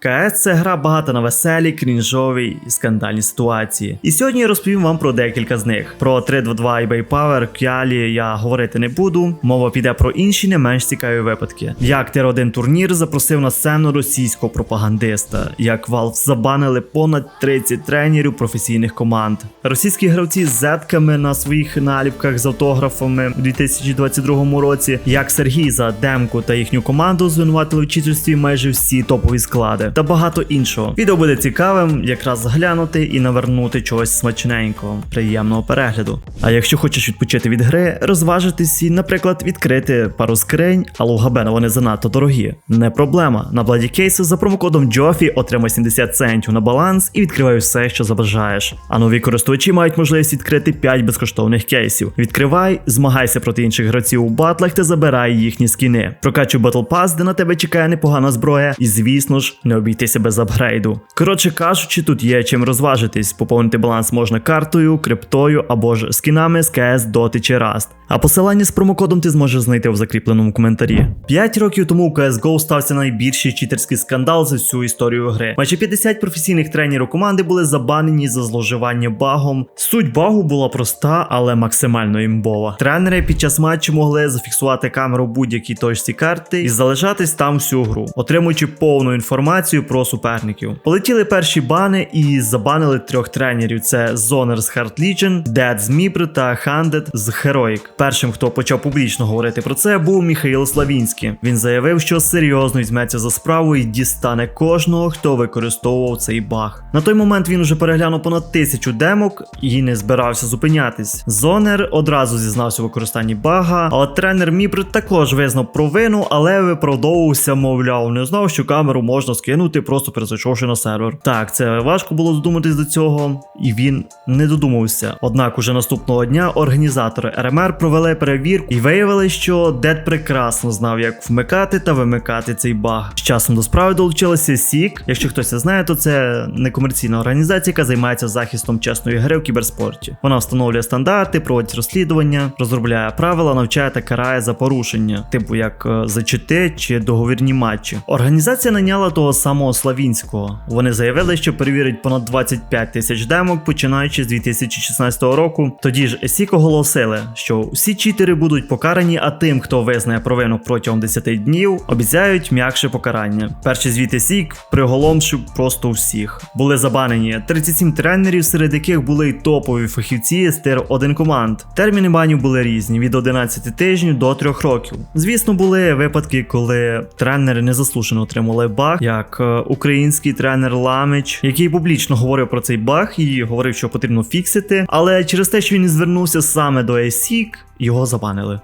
КС це гра багата на веселі, крінжові і скандальні ситуації. І сьогодні я розповім вам про декілька з них. Про 322 eBay Power, Кялі я говорити не буду. Мова піде про інші не менш цікаві випадки. Як тир 1 турнір запросив на сцену російського пропагандиста, як Valve забанили понад 30 тренерів професійних команд. Російські гравці з зетками на своїх наліпках з автографами у 2022 році, як Сергій за демку та їхню команду звинуватили в читерстві майже всі топові склади та багато іншого. Відео буде цікавим, якраз глянути і навернути чогось смачненького, приємного перегляду. А якщо хочеш відпочити від гри, розважитись і, наприклад, відкрити пару скринь, але у Габена вони занадто дорогі. Не проблема. На Bloody Case за промокодом Джофі отримай 70 центів на баланс і відкривай все, що забажаєш. А нові користувачі мають можливість відкрити 5 безкоштовних кейсів. Відкривай, змагайся проти інших гравців у батлах та забирай їхні скіни. Прокачуй Battle Pass, де на тебе чекає непогана зброя, і звісно ж, не обійтися без апгрейду. Коротше кажучи, тут є чим розважитись. Поповнити баланс можна картою, криптою або ж скінами з CS, Dota чи Rust. А посилання з промокодом ти зможеш знайти в закріпленому коментарі. П'ять років тому у CSGO стався найбільший читерський скандал за всю історію гри. Майже 50 професійних тренерів команди були забанені за зловживання багом. Суть багу була проста, але максимально імбова. Тренери під час матчу могли зафіксувати камеру будь-якій точці карти і залишатись там всю гру, отримуючи повну інформацію про суперників. Полетіли перші бани і забанили трьох тренерів: це Зонер з Hard Legion, Dead з Мібр та Хандед з Heroic. Першим, хто почав публічно говорити про це, був Міхаїл Славінський. Він заявив, що серйозно візьметься за справу і дістане кожного, хто використовував цей баг. На той момент він уже переглянув понад тисячу демок і не збирався зупинятись. Зонер одразу зізнався у використанні бага, але тренер Мібр також визнав провину, але виправдовувався, мовляв, не знав, що камеру можна скинути, просто перезайшовши на сервер. Так, це важко було додуматись до цього, і він не додумався. Однак, уже наступного дня організатори РМР провели перевірку і виявили, що Дед прекрасно знав, як вмикати та вимикати цей баг. З часом до справи долучилася Сік. Якщо хтось не знає, то це некомерційна організація, яка займається захистом чесної гри в кіберспорті. Вона встановлює стандарти, проводить розслідування, розробляє правила, навчає та карає за порушення, типу як е, за чити чи договірні матчі. Організація наняла того самого Славінського. Вони заявили, що перевірять понад 25 тисяч демок, починаючи з 2016 року. Тоді ж Сік оголосили, що всі читери будуть покарані, а тим, хто визнає провину протягом 10 днів, обіцяють м'якше покарання. Перші звіти Сік приголомшив просто всіх. Були забанені 37 тренерів, серед яких були й топові фахівці з тир 1 команд. Терміни банів були різні від 11 тижнів до 3 років. Звісно, були випадки, коли тренери незаслужено отримали баг, як е, український тренер Ламич, який публічно говорив про цей баг і говорив, що потрібно фіксити. Але через те, що він звернувся саме до ASIC, його забанили.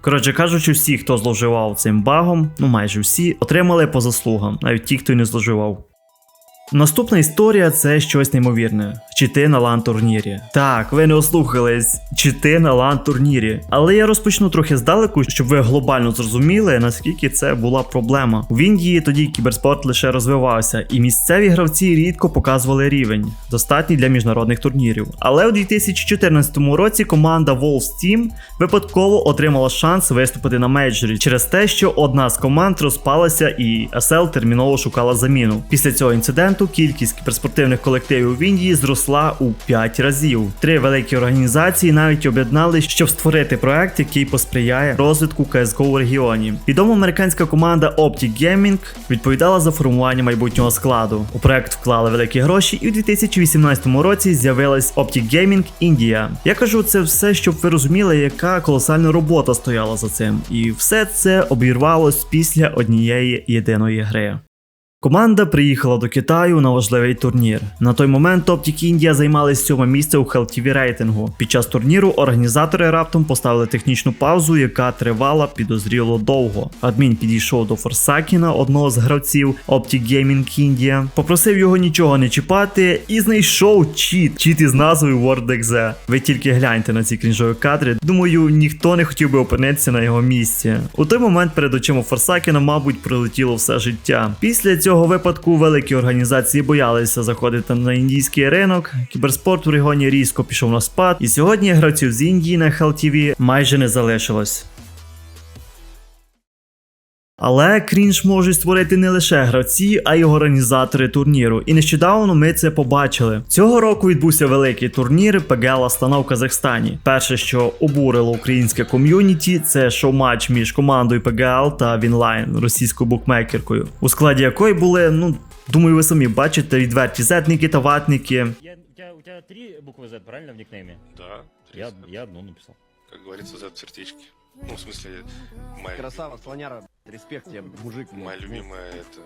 Коротше кажучи, всі, хто зловживав цим багом, ну майже всі, отримали по заслугам, навіть ті, хто не зловживав. Наступна історія це щось неймовірне. Чити на лан турнірі. Так, ви не ослухались, чити на лан турнірі. Але я розпочну трохи здалеку, щоб ви глобально зрозуміли, наскільки це була проблема. В Індії тоді кіберспорт лише розвивався, і місцеві гравці рідко показували рівень, достатній для міжнародних турнірів. Але у 2014 році команда Wolves Team випадково отримала шанс виступити на мейджорі через те, що одна з команд розпалася і SL терміново шукала заміну. Після цього інциденту кількість кіберспортивних колективів в Індії зросла у 5 разів. Три великі організації навіть об'єднались, щоб створити проект, який посприяє розвитку CSGO в регіоні. Відома американська команда Optic Gaming відповідала за формування майбутнього складу. У проект вклали великі гроші, і у 2018 році з'явилась Optic Gaming India. Я кажу це все, щоб ви розуміли, яка колосальна робота стояла за цим. І все це обірвалось після однієї єдиної гри. Команда приїхала до Китаю на важливий турнір. На той момент Optic India займали сьоме місце у HLTV рейтингу. Під час турніру організатори раптом поставили технічну паузу, яка тривала підозріло довго. Адмін підійшов до Форсакіна, одного з гравців Optic Gaming India, попросив його нічого не чіпати і знайшов чіт. Чіт із назвою WordExe. Ви тільки гляньте на ці крінжові кадри. Думаю, ніхто не хотів би опинитися на його місці. У той момент перед очима Форсакіна, мабуть, пролетіло все життя. Після цього цього випадку великі організації боялися заходити на індійський ринок. Кіберспорт в регіоні різко пішов на спад, і сьогодні гравців з Індії на HLTV майже не залишилось. Але крінж можуть створити не лише гравці, а й організатори турніру. І нещодавно ми це побачили. Цього року відбувся великий турнір ПГЛ Астана в Казахстані. Перше, що обурило українське ком'юніті, це шоу-матч між командою ПГЛ та Вінлайн, російською букмекеркою, у складі якої були, ну думаю, ви самі бачите відверті зетники та ватники. Я, у, тебя три буквы Z, правильно, в никнейме? Да, Я, я одну написал. как говорится, за сердечки. Ну, в смысле, моя, Красава, слоняра, респект тебе, мужик. моя любимая это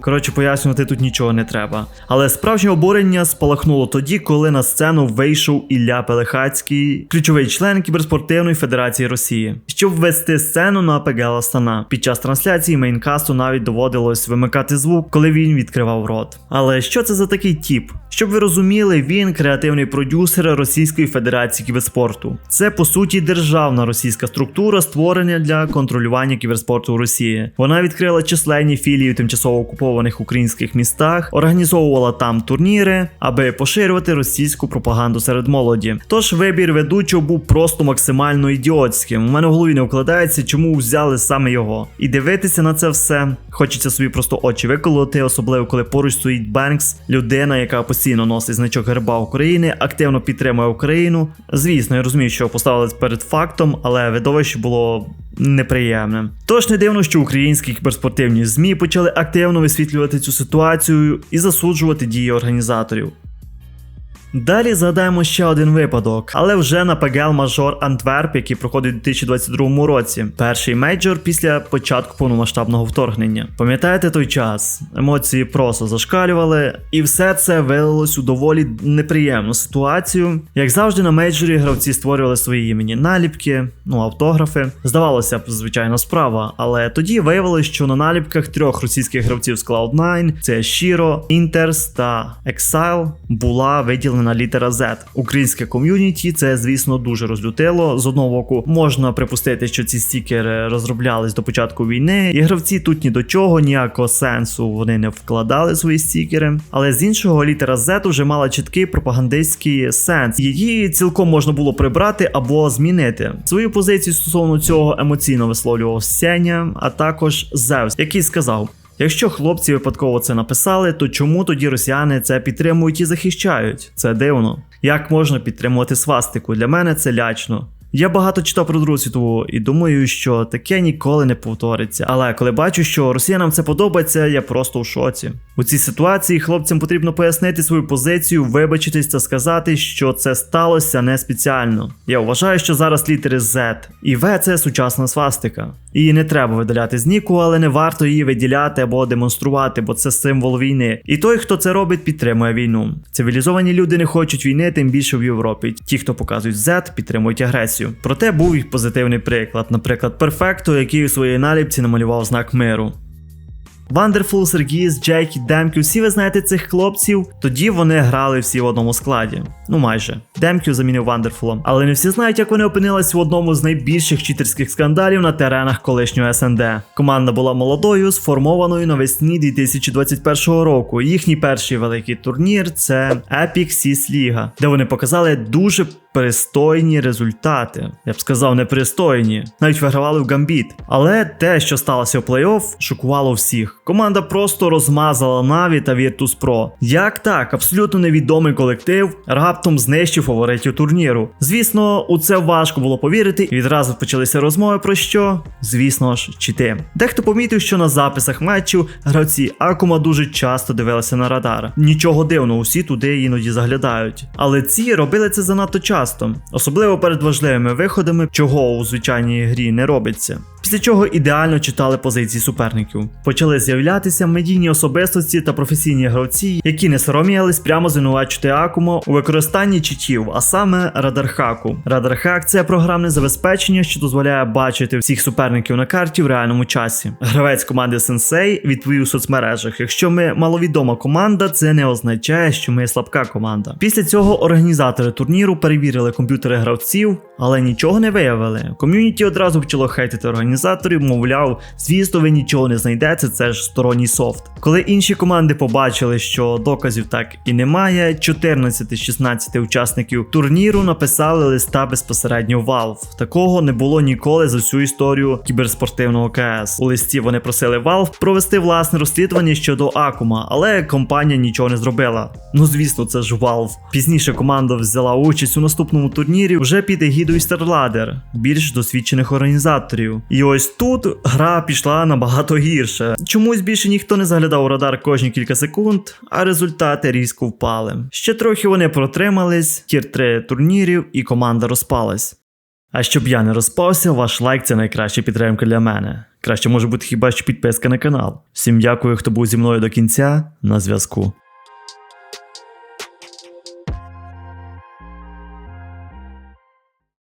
Коротше, пояснювати тут нічого не треба. Але справжнє обурення спалахнуло тоді, коли на сцену вийшов Ілля Пелехацький, ключовий член кіберспортивної федерації Росії, щоб ввести сцену на ПГЛ Астана. Під час трансляції мейнкасту навіть доводилось вимикати звук, коли він відкривав рот. Але що це за такий тіп? Щоб ви розуміли, він креативний продюсер Російської Федерації кіберспорту. Це по суті державна російська структура, створена для контролювання кіберспорту у Росії. Вона відкрила численні філії в тимчасово окупованих українських містах, організовувала там турніри, аби поширювати російську пропаганду серед молоді. Тож вибір ведучого був просто максимально ідіотським. У мене в голові не вкладається, чому взяли саме його. І дивитися на це все хочеться собі просто очі виколоти, особливо коли поруч стоїть Бенкс, людина, яка постійно носить значок герба України, активно підтримує Україну. Звісно, я розумію, що поставили перед фактом, але видовище було неприємне. Тож не дивно, що українські кіберспортивні ЗМІ почали активно висвітлювати цю ситуацію і засуджувати дії організаторів. Далі згадаємо ще один випадок, але вже на ПГЛ Мажор Антверп, який проходить у 2022 році. Перший мейджор після початку повномасштабного вторгнення. Пам'ятаєте той час? Емоції просто зашкалювали, і все це вилилось у доволі неприємну ситуацію. Як завжди, на мейджорі гравці створювали свої імені наліпки, ну автографи. Здавалося б, звичайна справа, але тоді виявилось, що на наліпках трьох російських гравців з Cloud9 це Shiro, Inters та Exile була виділена літера Z. Українське ком'юніті це, звісно, дуже розлютило. З одного боку, можна припустити, що ці стікери розроблялись до початку війни, і гравці тут ні до чого, ніякого сенсу вони не вкладали свої стікери. Але з іншого літера Z вже мала чіткий пропагандистський сенс. Її цілком можна було прибрати або змінити. Свою позицію стосовно цього емоційно висловлював Сеня, а також Зевс, який сказав. Якщо хлопці випадково це написали, то чому тоді росіяни це підтримують і захищають? Це дивно. Як можна підтримувати свастику? Для мене це лячно. Я багато читав про Другу світову і думаю, що таке ніколи не повториться. Але коли бачу, що росіянам це подобається, я просто в шоці. У цій ситуації хлопцям потрібно пояснити свою позицію, вибачитись та сказати, що це сталося не спеціально. Я вважаю, що зараз літери Z і V це сучасна свастика. Її не треба видаляти з Ніку, але не варто її виділяти або демонструвати, бо це символ війни. І той, хто це робить, підтримує війну. Цивілізовані люди не хочуть війни, тим більше в Європі. Ті, хто показують Z, підтримують агресію. Проте був і позитивний приклад, наприклад, Перфекто, який у своїй наліпці намалював знак миру. Вандерфул, Сергіс, Джекі, Демкю, всі ви знаєте цих хлопців. Тоді вони грали всі в одному складі. Ну майже. Демкю замінив Вандерфулом. Але не всі знають, як вони опинились в одному з найбільших читерських скандалів на теренах колишнього СНД. Команда була молодою, сформованою навесні 2021 року. Їхній перший великий турнір це Epic Seas Liga, де вони показали дуже пристойні результати. Я б сказав, непристойні. Навіть вигравали в гамбіт. Але те, що сталося в плей-офф, шокувало всіх. Команда просто розмазала Наві та Virtus Pro. Як так, абсолютно невідомий колектив раптом знищив фаворитів турніру. Звісно, у це важко було повірити, і відразу почалися розмови про що? Звісно ж, чити. Дехто помітив, що на записах матчів гравці Акума дуже часто дивилися на радар. Нічого дивного, усі туди іноді заглядають. Але ці робили це занадто часто, особливо перед важливими виходами, чого у звичайній грі не робиться. Після чого ідеально читали позиції суперників. Почали з'являтися медійні особистості та професійні гравці, які не сором'ялись прямо звинувачувати Акумо у використанні читів, а саме радархаку. Радархак це програмне забезпечення, що дозволяє бачити всіх суперників на карті в реальному часі. Гравець команди Sensei відповів у соцмережах: якщо ми маловідома команда, це не означає, що ми слабка команда. Після цього організатори турніру перевірили комп'ютери гравців, але нічого не виявили. Ком'юніті одразу почало хейтити організацію організаторів, мовляв, звісно, ви нічого не знайдете, це ж сторонній софт. Коли інші команди побачили, що доказів так і немає, 14 з 16 учасників турніру написали листа безпосередньо Valve. Такого не було ніколи за всю історію кіберспортивного КС. У листі вони просили Valve провести власне розслідування щодо Акума, але компанія нічого не зробила. Ну звісно, це ж Valve. Пізніше команда взяла участь у наступному турнірі вже під егідою StarLadder, більш досвідчених організаторів. І ось тут гра пішла набагато гірше. Чомусь більше ніхто не заглядав у радар кожні кілька секунд, а результати різко впали. Ще трохи вони протримались, тір 3 турнірів, і команда розпалась. А щоб я не розпався, ваш лайк це найкраща підтримка для мене. Краще може бути хіба що підписка на канал. Всім дякую, хто був зі мною до кінця. На зв'язку.